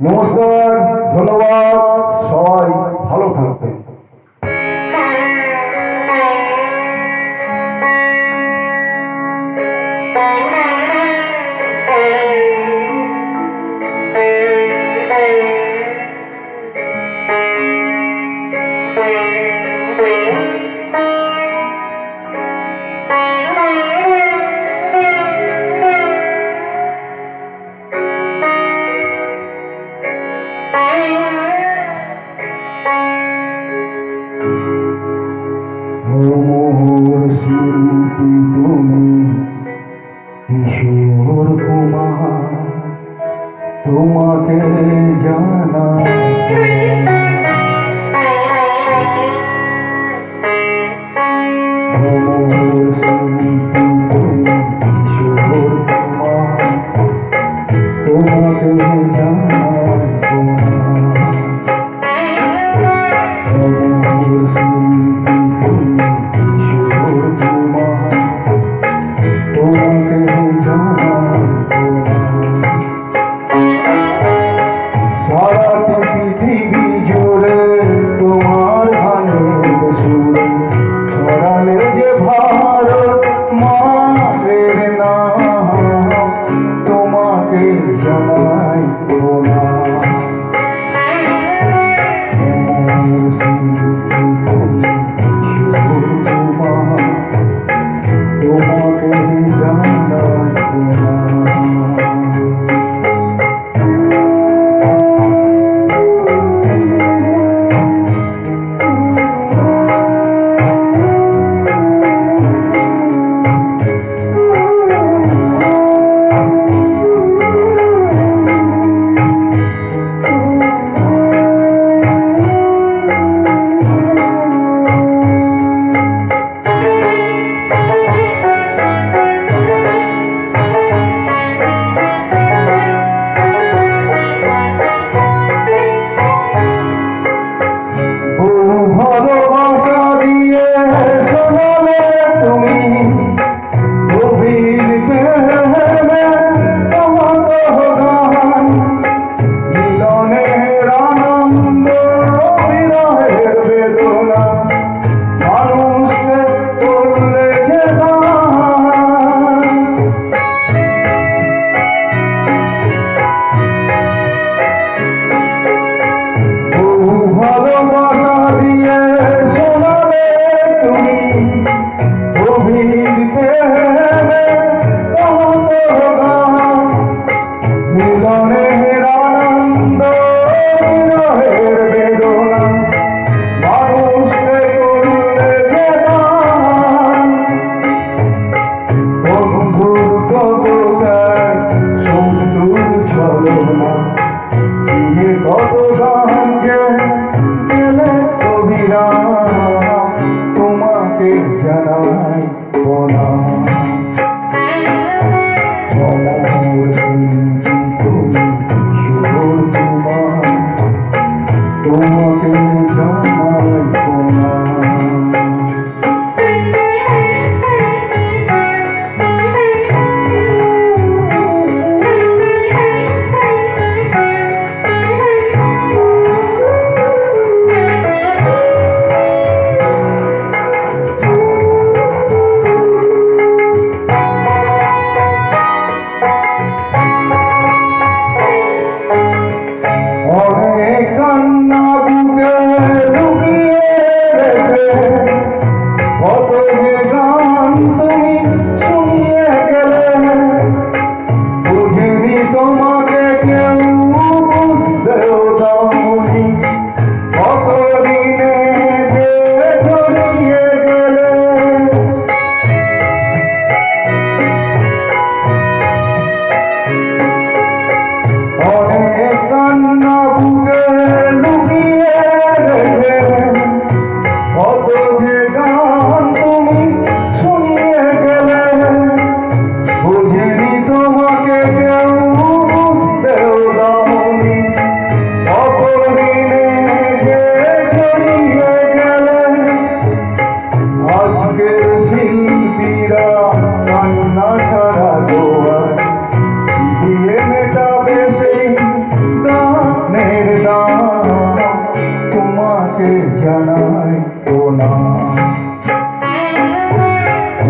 নমস্কার ধন্যবাদ সবাই ভালো থাকবেন মোর শিল্পী তুমি কিশোর কুমার তোমাকে জানা তোমাকে জানা সালামে walking down